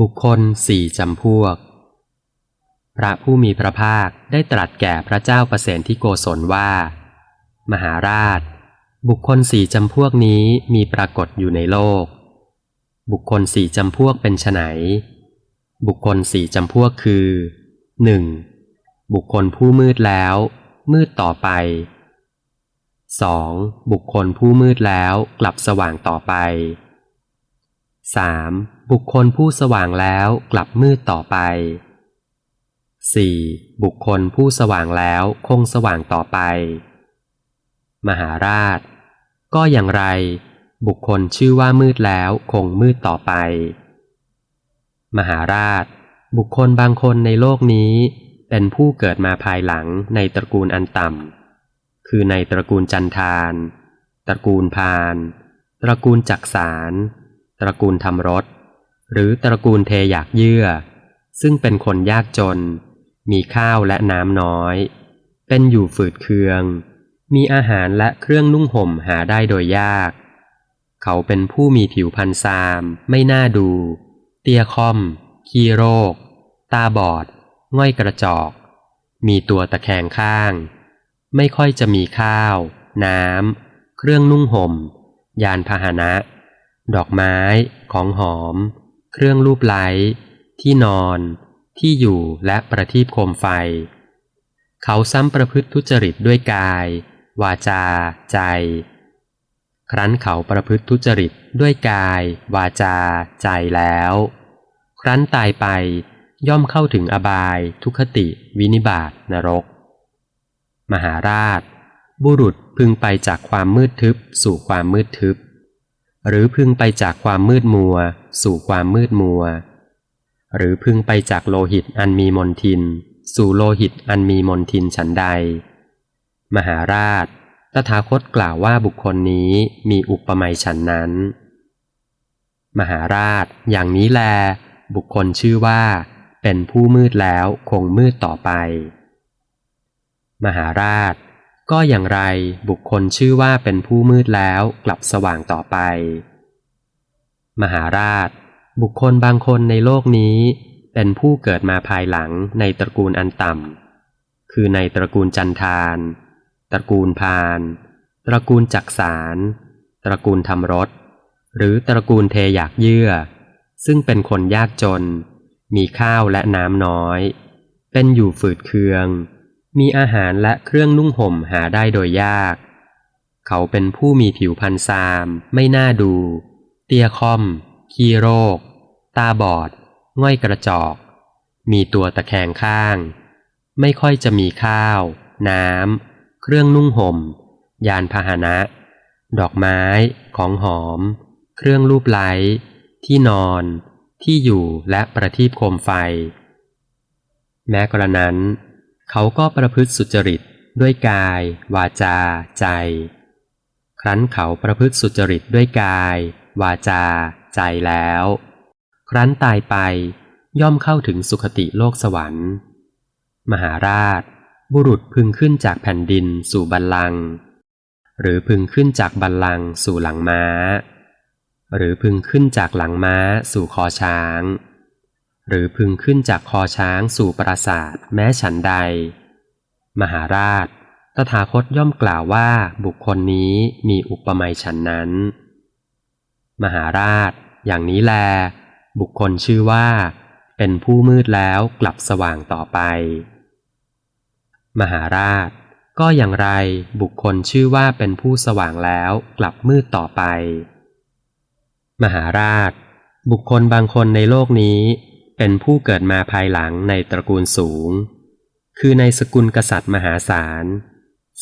บุคคลสี่จำพวก พระผู้มีพระภาคได้ตรัสแก่พระเจ้าประเสนที่โกศลว่า มหาราช บุคคลสี่จำพวกนี้มีปรากฏอยู่ในโลก บุคคลสี่จำพวกเป็นไฉนบุคคลสี่จำพวกคือหนึ่งบุคคลผู้มืดแล้ว มืดต่อไป 2. บุคคลผู้มืดแล้วกลับสว่างต่อไป 3. บุคคลผู้สว่างแล้วกลับมืดต่อไป 4. บุคคลผู้สว่างแล้วคงสว่างต่อไป มหาราช ก็อย่างไร บุคคลชื่อว่ามืดแล้วคงมืดต่อไป มหาราช บุคคลบางคนในโลกนี้เป็นผู้เกิดมาภายหลังในตระกูลอันต่ำ คือในตระกูลจันทาน ตระกูลพาน ตระกูลจักสาร ตระกูลทำรถ หรือตระกูลเทอยากเยื่อ ซึ่งเป็นคนยากจน มีข้าวและน้ำน้อย เป็นอยู่ฝืดเคือง มีอาหารและเครื่องนุ่งห่มหาได้โดยยาก เขาเป็นผู้มีผิวพรรณซาม ไม่น่าดู เตี้ยค่อม ขี้โรค ตาบอด ง่อยกระจอก มีตัวตะแคงข้าง ไม่ค่อยจะมีข้าว น้ำเครื่องนุ่งห่ม ยานพาหนะ ดอกไม้ ของหอม เครื่องรูปไล้ที่นอน ที่อยู่และประทีปโคมไฟ เขาซ้ำประพฤติทุจริตด้วยกาย วาจา ใจ ครั้นเขาประพฤติทุจริตด้วยกาย วาจา ใจแล้ว ครั้นตายไปย่อมเข้าถึงอบาย ทุคติ วินิบาตนรก มหาราช บุรุษพึงไปจากความมืดทึบสู่ความมืดทึบ หรือพึงไปจากความมืดมัว สู่ความมืดมัว หรือพึงไปจากโลหิตอันมีมนทิน สู่โลหิตอันมีมนทินฉันใด มหาราช ตถาคตกล่าวว่าบุคคลนี้มีอุปมาฉันนั้น มหาราช อย่างนี้แล บุคคลชื่อว่า เป็นผู้มืดแล้วคงมืดต่อไป มหาราช ก็อย่างไรบุคคลชื่อว่าเป็นผู้มืดแล้วกลับสว่างต่อไป มหาราช บุคคลบางคนในโลกนี้ เป็นผู้เกิดมาภายหลังในตระกูลอันต่ำคือในตระกูลจันทาน ตระกูลพาน ตระกูลจักสารตระกูลทำรถหรือตระกูลเทอยากเยื่อ ซึ่งเป็นคนยากจน มีข้าวและน้ำน้อย เป็นอยู่ฝืดเคือง มีอาหารและเครื่องนุ่งห่มหาได้โดยยาก เขาเป็นผู้มีผิวพรรณซาม ไม่น่าดู เตี้ยค่อม ขี้โรค ตาบอด ง่อยกระจอก มีตัวตะแคงข้าง ไม่ค่อยจะมีข้าว น้ำ เครื่องนุ่งห่ม ยานพาหนะ ดอกไม้ ของหอม เครื่องรูปไล้ที่นอน ที่อยู่และประทีปโคมไฟ แม้กระนั้น เขาก็ประพฤติสุจริตด้วยกาย วาจา ใจ ครั้นเขาประพฤติสุจริตด้วยกาย วาจา ใจแล้ว ครั้นตายไปย่อมเข้าถึงสุคติโลกสวรรค์ มหาราช บุรุษพึงขึ้นจากแผ่นดินสู่บัลลังก์หรือพึงขึ้นจากบัลลังก์สู่หลังม้า หรือพึงขึ้นจากหลังม้าสู่คอช้าง หรือพึงขึ้นจากคอช้างสู่ปราสาทแม้ฉันใด มหาราช ตถาคตย่อมกล่าวว่าบุคคลนี้มีอุปมาฉันนั้น มหาราช อย่างนี้แล บุคคลชื่อว่า เป็นผู้มืดแล้วกลับสว่างต่อไป มหาราช ก็อย่างไรบุคคลชื่อว่าเป็นผู้สว่างแล้วกลับมืดต่อไป มหาราช บุคคลบางคนในโลกนี้ เป็นผู้เกิดมาภายหลังในตระกูลสูง คือในสกุลกษัตริย์มหาศาล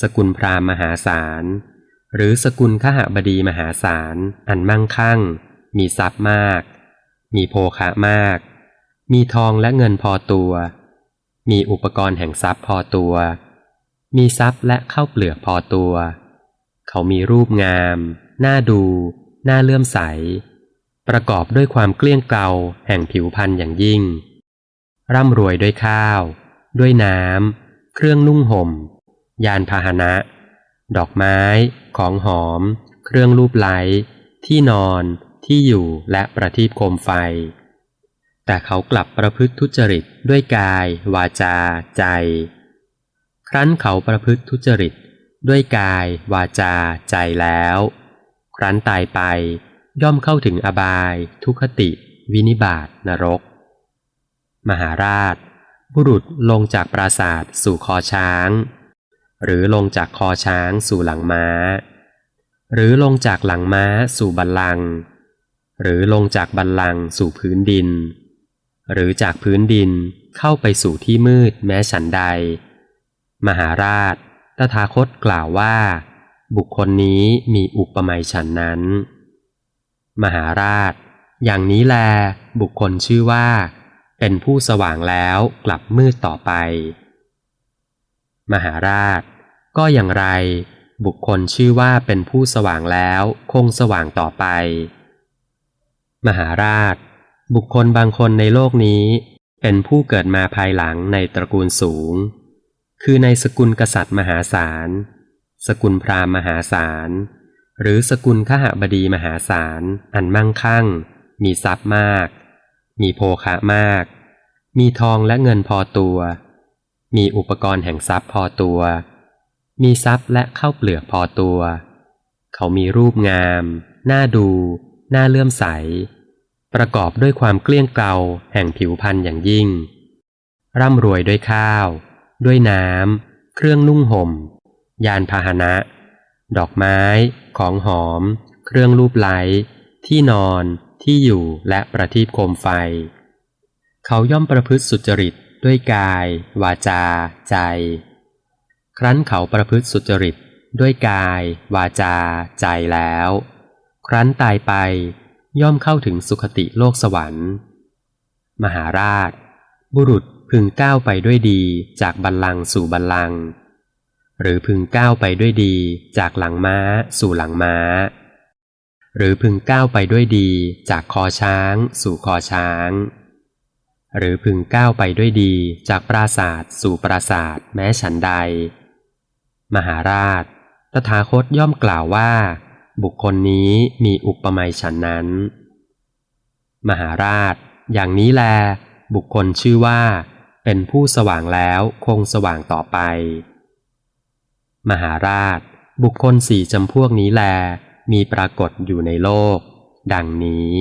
สกุลพราหมณ์มหาศาล หรือสกุลขหบดีมหาศาล อันมั่งคั่ง มีทรัพย์มาก มีโภคะมาก มีทองและเงินพอตัว มีอุปกรณ์แห่งทรัพย์พอตัว มีทรัพย์และข้าวเปลือกพอตัว เขามีรูปงาม น่าดู น่าเลื่อมใส ประกอบด้วยความเกลี้ยงเกลาแห่งผิวพรรณอย่างยิ่ง ร่ำรวยด้วยข้าว ด้วยน้ำ เครื่องนุ่งห่ม ยานพาหนะ ดอกไม้ ของหอม เครื่องรูปไล้ที่นอนที่อยู่และประทีปโคมไฟ แต่เขากลับประพฤติทุจริตด้วยกาย วาจา ใจ ครั้นเขาประพฤติทุจริตด้วยกาย วาจา ใจแล้ว ครั้นตายไป ย่อมเข้าถึงอบาย ทุคติ วินิบาตนรก มหาราช บุรุษลงจากปราศาสตร์สู่คอช้าง หรือลงจากคอช้างสู่หลังม้า หรือลงจากหลังม้าสู่บัลลังก์หรือลงจากบัลลังก์สู่พื้นดิน หรือจากพื้นดินเข้าไปสู่ที่มืดแม้ฉันใด มหาราชตถาคตกล่าวว่า บุคคลนี้มีอุปมาฉันนั้น มหาราช อย่างนี้แล บุคคลชื่อว่า เป็นผู้สว่างแล้วกลับมืดต่อไป มหาราช ก็อย่างไร บุคคลชื่อว่าเป็นผู้สว่างแล้วคงสว่างต่อไป มหาราช บุคคลบางคนในโลกนี้ เป็นผู้เกิดมาภายหลังในตระกูลสูง คือในสกุลกษัตริย์มหาศาล สกุลพราหมณ์มหาศาล หรือสกุลขหบดีมหาศาล อันมั่งคั่ง มีทรัพย์มาก มีโภคะมาก มีทองและเงินพอตัว มีอุปกรณ์แห่งทรัพย์พอตัว มีทรัพย์และเข้าเปลือกพอตัว เขามีรูปงาม น่าดู น่าเลื่อมใส ประกอบด้วยความเกลี้ยงเกลาแห่งผิวพรรณอย่างยิ่ง ร่ำรวยด้วยข้าว ด้วยน้ำ เครื่องนุ่งห่ม ยานพาหนะ ดอกไม้ ของหอม เครื่องรูปไล้ ที่นอน ที่อยู่และประทีปโคมไฟ เขาย่อมประพฤติสุจริตด้วยกาย วาจา ใจ ครั้นเขาประพฤติสุจริตด้วยกาย วาจา ใจแล้ว ครั้นตายไปย่อมเข้าถึงสุคติโลกสวรรค์ มหาราช บุรุษพึงก้าวไปด้วยดีจากบัลลังก์สู่บัลลังก์ หรือพึงก้าวไปด้วยดีจากหลังม้า สู่หลังม้า หรือพึงก้าวไปด้วยดี จากคอช้าง สู่คอช้าง หรือพึงก้าวไปด้วยดีจากปราศาสตร์สู่ปราศาสตร์แม้ฉันใด มหาราช ตถาคตย่อมกล่าวว่า บุคคลนี้มีอุปมาฉันนั้น มหาราช อย่างนี้แล บุคคลชื่อว่า เป็นผู้สว่างแล้วคงสว่างต่อไป มหาราช บุคคลสี่จำพวกนี้แล มีปรากฏอยู่ในโลก ดังนี้